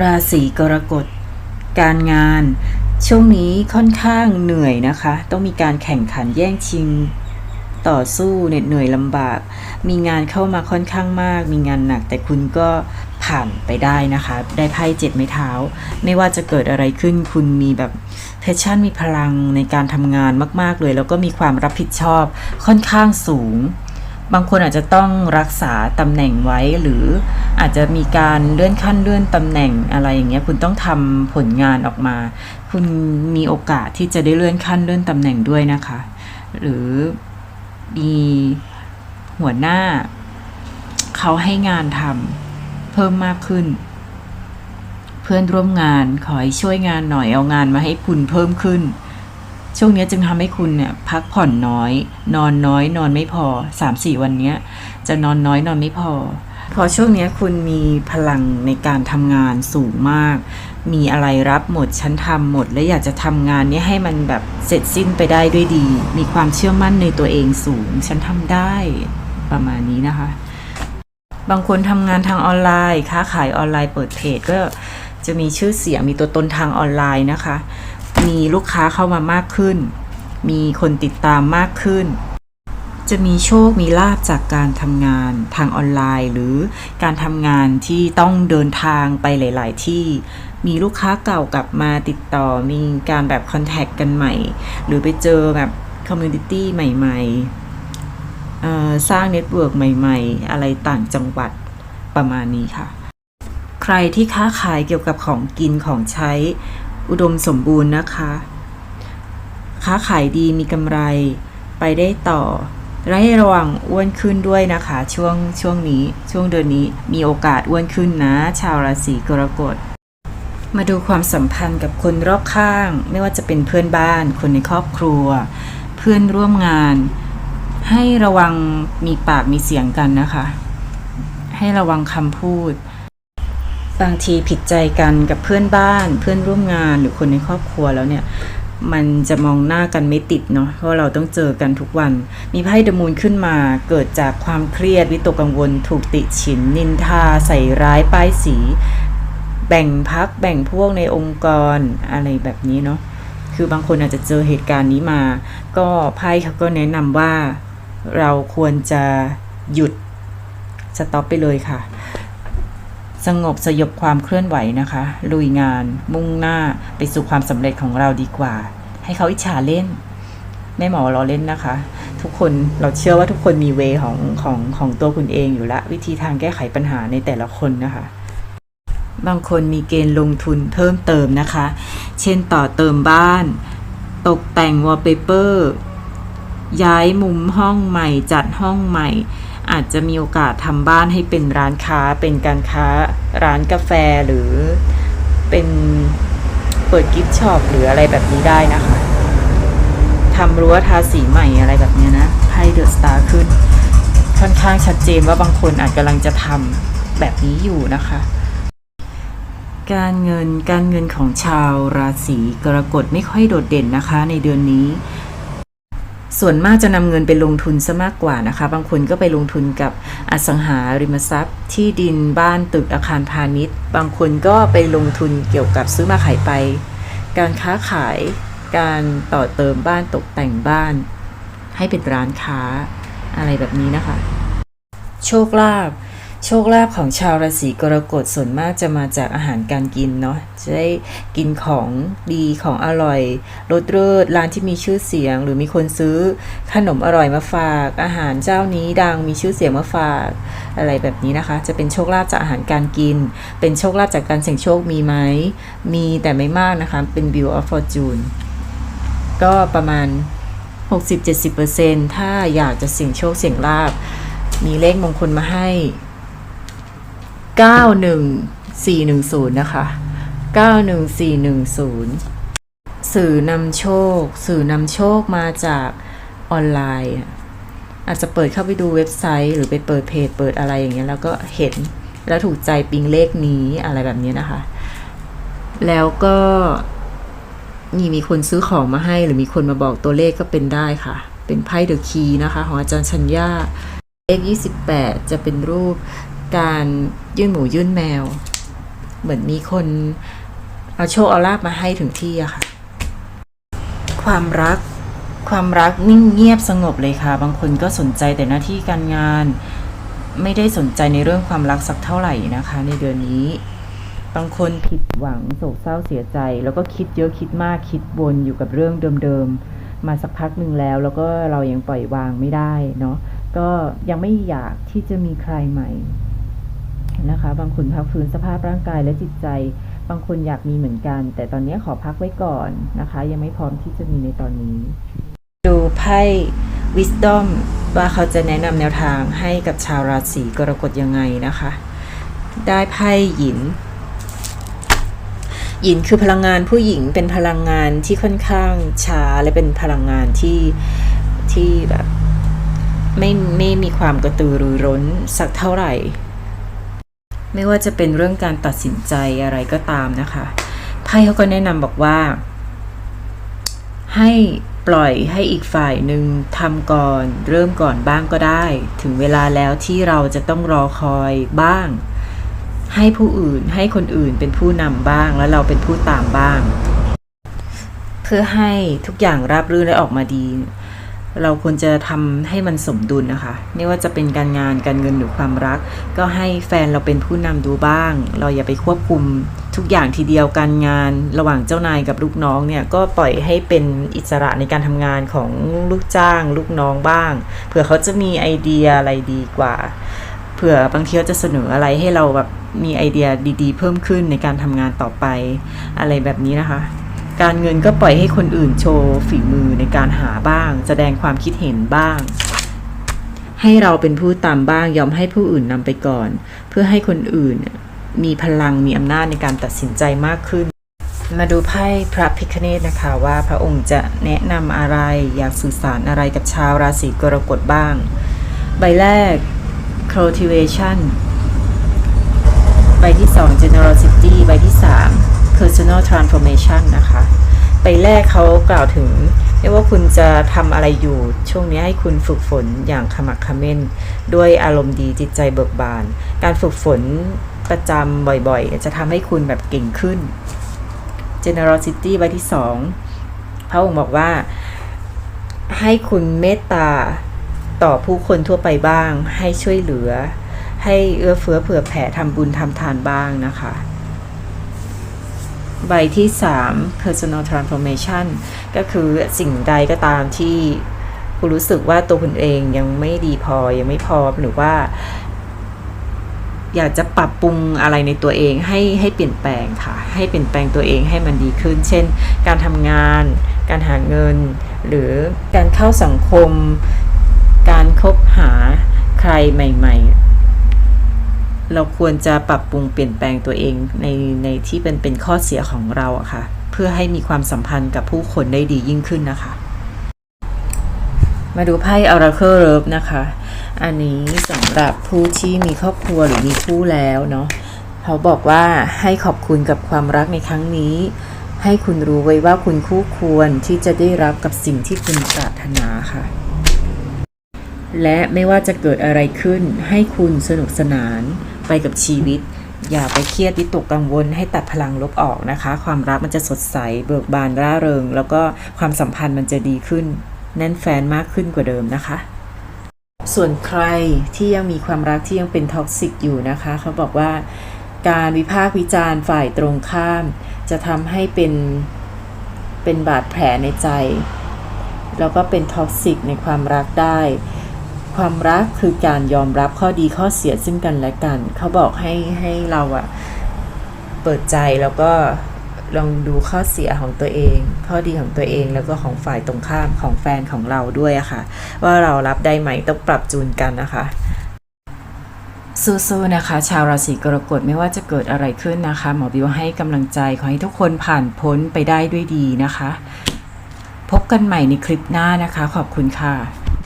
ราศีกรกฎ การงาน ช่วงนี้ค่อนข้างเหนื่อยนะคะ ต้องมีการแข่งขันแย่งชิง ต่อสู้เหน็ดเหนื่อยลำบาก มีงานเข้ามาค่อนข้างมาก มีงานหนัก แต่คุณก็ผ่านไปได้นะคะ ได้ไพ่เจ็ดไม้เท้า ไม่ว่าจะเกิดอะไรขึ้น คุณมีแบบเพชชั่นมีพลังในการทำงานมาก ๆ เลย แล้วก็มีความรับผิดชอบค่อนข้างสูง บางคนอาจจะต้องรักษาตำแหน่งไว้ หรืออาจจะมีการเลื่อนขั้นเลื่อนตำแหน่งอะไรอย่างเงี้ยคุณต้องทำผลงานออกมา คุณมีโอกาสที่จะได้เลื่อนขั้นเลื่อนตำแหน่งด้วยนะคะ หรือมีหัวหน้า เขาให้งานทำเพิ่มมากขึ้น เพื่อนร่วมงานขอให้ช่วยงานหน่อยเอางานมาให้คุณเพิ่มขึ้น ช่วงนี้จึงทำให้คุณเนี่ยพักผ่อนน้อย นอนน้อย นอนไม่พอสามสี่วันเนี้ยจะนอนน้อยนอนไม่พอ พอช่วงนี้คุณมีพลังในการทำงานสูงมาก มีอะไรรับหมดฉันทำหมด และอยากจะทำงานนี้ให้มันแบบเสร็จสิ้นไปได้ด้วยดี มีความเชื่อมั่นในตัวเองสูง ฉันทำได้ประมาณนี้นะคะ บางคนทำงานทางออนไลน์ ค้าขายออนไลน์เปิดเพจก็จะมีชื่อเสียงมีตัวตนทางออนไลน์นะคะ มีลูกค้าเข้ามามากขึ้น มีคนติดตามมากขึ้น จะมีโชคมีลาบจากการทำงานทางออนไลน์ หรือการทำงานที่ต้องเดินทางไปหลาย ๆ ที่ มีลูกค้าเก่ากลับมาติดต่อ มีการแบบคอนแทคกันใหม่ หรือไปเจอแบบคอมมูนิตี้ใหม่ ๆ สร้างเน็ตเวิร์กใหม่ ๆ อะไรต่างจังหวัดประมาณนี้ค่ะ ใครที่ค้าขายเกี่ยวกับของกินของใช้ อุดมสมบูรณ์นะคะ ค้าขายดีมีกำไรไปได้ต่อและให้ระวังอ้วนขึ้นด้วยนะคะ ช่วงช่วงนี้ช่วงเดือนนี้มีโอกาสอ้วนขึ้นนะ ชาวราศีกรกฎ มาดูความสัมพันธ์กับคนรอบข้าง ไม่ว่าจะเป็นเพื่อนบ้าน คนในครอบครัว เพื่อนร่วมงาน ให้ระวังมีปากมีเสียงกันนะคะ ให้ระวังคำพูด บางทีผิดใจกันกับเพื่อนบ้าน เพื่อนร่วมงานหรือคนในครอบครัวแล้วเนี่ย มันจะมองหน้ากันไม่ติดเนาะเพราะเราต้องเจอกันทุกวัน มีไพ่ดมูนขึ้นมาเกิดจากความเครียดวิตกกังวล ถูกติฉิน นินทา ใส่ร้ายป้ายสี แบ่งพักแบ่งพวกในองค์กรอะไรแบบนี้เนาะคือบางคนอาจจะเจอเหตุการณ์นี้มา ก็ไพ่เขาก็แนะนำว่าเราควรจะหยุดสต็อปไปเลยค่ะ สงบสยบความเคลื่อนไหวนะคะ ลุยงาน มุ่งหน้าไปสู่ความสำเร็จของเราดีกว่า ให้เขาอิจฉาเล่นแม่หมอเราเล่นนะคะ ทุกคนเราเชื่อว่าทุกคนมีเวของของของตัวคุณเองอยู่ละวิธีทางแก้ไขปัญหาในแต่ละคนนะคะ บางคนมีเกณฑ์ลงทุนเพิ่มเติมนะคะ เช่นต่อเติมบ้าน ตกแต่งวอลเปเปอร์ย้ายมุมห้องใหม่จัดห้องใหม่ อาจจะมีโอกาสทำบ้านให้เป็นร้านค้า เป็นการค้าร้านกาแฟหรือเป็นเปิดกิฟต์ช็อปหรืออะไรแบบนี้ได้นะคะทำรั้วทาสีใหม่อะไรแบบนี้นะไพ่เดอะสตาร์ขึ้น ค่อนข้างชัดเจนว่าบางคนอาจกำลังจะทำแบบนี้อยู่นะคะ การเงินการเงินของชาวราศีกรกฎไม่ค่อยโดดเด่นนะคะ ในเดือนนี้ ส่วนมากจะนำเงินไปลงทุนซะมากกว่านะคะ บางคนก็ไปลงทุนกับอสังหาริมทรัพย์ ที่ดินบ้านตึกอาคารพาณิชย์ บางคนก็ไปลงทุนเกี่ยวกับซื้อมาขายไป การค้าขายการต่อเติมบ้านตกแต่งบ้าน ให้เป็นร้านค้าอะไรแบบนี้นะคะ โชคลาภ โชคลาภของชาวราศีกรกฎส่วนมากจะมาจากอาหารการกินเนาะจะได้กินของดีของอร่อยรสเลิศร้านที่มีชื่อเสียง หรือมีคนซื้อขนมอร่อยมาฝาก อาหารเจ้านี้ดังมีชื่อเสียงมาฝาก อะไรแบบนี้นะคะ จะเป็นโชคลาภจากอาหารการกิน เป็นโชคลาภจากการเสี่ยงโชคมีไหมมีแต่ไม่มากนะคะเป็น View of Fortune ก็ประมาณ 60-70%ถ้าอยากจะเสี่ยงโชคเสี่ยงลาบมีเลขมงคลมาให้ 91410 นะคะ 91410 สื่อนำโชค สื่อนำโชคมาจากออนไลน์ อาจจะเปิดเข้าไปดูเว็บไซต์ หรือไปเปิดเพจเปิดอะไรอย่างเงี้ยแล้วก็เห็นแล้วถูกใจปิงเลขนี้อะไรแบบนี้นะคะ แล้วก็นี่มีคนซื้อของมาให้หรือมีคนมาบอกตัวเลขก็เป็นได้ค่ะ เป็นไพ่เดอะคีนะคะ ของอาจารย์ชัญญาเลข28 จะเป็นรูป การยื่นหมูยื่นแมว เหมือนมีคนเอาโชคเอาลาบมาให้ถึงที่อะค่ะ ความรัก ความรักนิ่งเงียบสงบเลยค่ะ บางคนก็สนใจแต่หน้าที่การงาน ไม่ได้สนใจในเรื่องความรักสักเท่าไหร่นะคะ ในเดือนนี้ บางคนผิดหวังโศกเศร้าเสียใจ แล้วก็คิดเยอะคิดมากคิดวนอยู่กับเรื่องเดิมๆ มาสักพักหนึ่งแล้ว แล้วก็เรายังปล่อยวางไม่ได้เนาะก็ยังไม่อยากที่จะมีใครใหม่ นะคะ บางคนพักฟื้นสภาพร่างกายและจิตใจ บางคนอยากมีเหมือนกัน แต่ตอนนี้ขอพักไว้ก่อนนะคะ ยังไม่พร้อมที่จะมีในตอนนี้ ดูไพ่ Wisdom ว่าเขาจะแนะนำแนวทางให้กับชาวราศีกรกฎยังไงนะคะ ได้ไพ่หยินหยินคือพลังงานผู้หญิงเป็นพลังงานที่ค่อนข้างช้าและเป็นพลังงานที่ที่แบบไม่ไม่มีความกระตือรือร้นสักเท่าไหร่ ไม่ว่าจะเป็นเรื่องการตัดสินใจอะไรก็ตามนะคะไพ่เขาก็แนะนำบอกว่า ให้ปล่อยให้อีกฝ่ายหนึ่งทำก่อน เริ่มก่อนบ้างก็ได้ ถึงเวลาแล้วที่เราจะต้องรอคอยบ้าง ให้ผู้อื่นให้คนอื่นเป็นผู้นำบ้าง แล้วเราเป็นผู้ตามบ้าง เพื่อให้ทุกอย่างราบรื่นและออกมาดี เราควรจะทำให้มันสมดุลนะคะ ไม่ว่าจะเป็นการงานการเงินหรือความรัก ก็ให้แฟนเราเป็นผู้นำดูบ้าง เราอย่าไปควบคุมทุกอย่างทีเดียวการงานระหว่างเจ้านายกับลูกน้องเนี่ยก็ปล่อยให้เป็นอิสระในการทำงานของลูกจ้าง ลูกน้องบ้างเผื่อเขาจะมีไอเดียอะไรดีกว่าเผื่อบางทีเขาจะเสนออะไรให้เราแบบมีไอเดียดี ๆ เพิ่มขึ้นในการทำงานต่อไปอะไรแบบนี้นะคะ การเงินก็ปล่อยให้คนอื่นโชว์ฝีมือในการหาบ้าง แสดงความคิดเห็นบ้าง ให้เราเป็นผู้ตามบ้างยอมให้ผู้อื่นนำไปก่อน เพื่อให้คนอื่นมีพลังมีอำนาจในการตัดสินใจมากขึ้น มาดูไพ่พระพิคเนตนะคะว่าพระองค์จะแนะนำอะไรอยากสื่อสารอะไรกับชาวราศีกรกฎบ้าง ใบแรก cultivation ใบที่ 2 generosity ใบที่ 3 personal transformation นะคะใบแรกเขากล่าวถึงเรียกว่าคุณจะทำอะไรอยู่ ช่วงนี้ให้คุณฝึกฝนอย่างขมักขม้น ด้วยอารมณ์ดีจิตใจเบิกบาน การฝึกฝนประจำบ่อยๆ จะทำให้คุณแบบเก่งขึ้น generosity ใบที่2พระองค์บอกว่า ให้คุณเมตตาต่อผู้คนทั่วไปบ้าง ให้ช่วยเหลือ ให้เอื้อเฟื้อเผื่อแผ่ทำบุญทำทานบ้างนะคะ ใบที่ 3 personal transformation ก็คือสิ่งใดก็ตามที่คุณรู้สึกว่าตัวคุณเองยังไม่ดีพอ ยังไม่พอหรือว่า อยากจะปรับปรุงอะไรในตัวเองให้ให้เปลี่ยนแปลงค่ะ ให้เปลี่ยนแปลงตัวเองให้มันดีขึ้น เช่น การทำงาน การหาเงิน หรือการเข้าสังคม การคบหาใครใหม่ ๆ เราควรจะปรับปรุงเปลี่ยนแปลงตัวเองในในที่เป็นเป็นข้อเสียของเราอะค่ะ เพื่อให้มีความสัมพันธ์กับผู้คนได้ดียิ่งขึ้นนะคะ มาดูไพ่ Oracle Love นะคะ อันนี้สำหรับผู้ที่มีครอบครัวหรือมีคู่แล้วเนาะเขาบอกว่าให้ขอบคุณกับความรักในครั้งนี้ ให้คุณรู้ไว้ว่าคุณคู่ควรที่จะได้รับกับสิ่งที่คุณปรารถนาค่ะและไม่ว่าจะเกิดอะไรขึ้นให้คุณสนุกสนาน ไปกับชีวิต อย่าไปเครียดวิตกกังวลให้ตัดพลังลบออกนะคะ ความรักมันจะสดใส เบิกบานร่าเริง แล้วก็ความสัมพันธ์มันจะดีขึ้น แน่นแฟนมากขึ้นกว่าเดิมนะคะ ส่วนใครที่ยังมีความรักที่ยังเป็นท็อกซิกอยู่นะคะ เขาบอกว่าการวิพากษ์วิจารณ์ฝ่ายตรงข้าม จะทำให้เป็นเป็นบาดแผลในใจ แล้วก็เป็นท็อกซิกในความรักได้ ความรักคือการยอมรับข้อดีข้อเสียซึ่งกันและกัน เขาบอกให้ให้เราอะเปิดใจแล้วก็ลองดูข้อเสียของตัวเอง ข้อดีของตัวเองแล้วก็ของฝ่ายตรงข้ามของแฟนของเราด้วยอะค่ะ ว่าเรารับได้ไหมต้องปรับจูนกันนะคะสู้ๆนะคะ ชาวราศีกรกฎไม่ว่าจะเกิดอะไรขึ้นนะคะ หมอบิวให้กำลังใจขอให้ทุกคนผ่านพ้นไปได้ด้วยดีนะคะ พบกันใหม่ในคลิปหน้านะคะ ขอบคุณค่ะ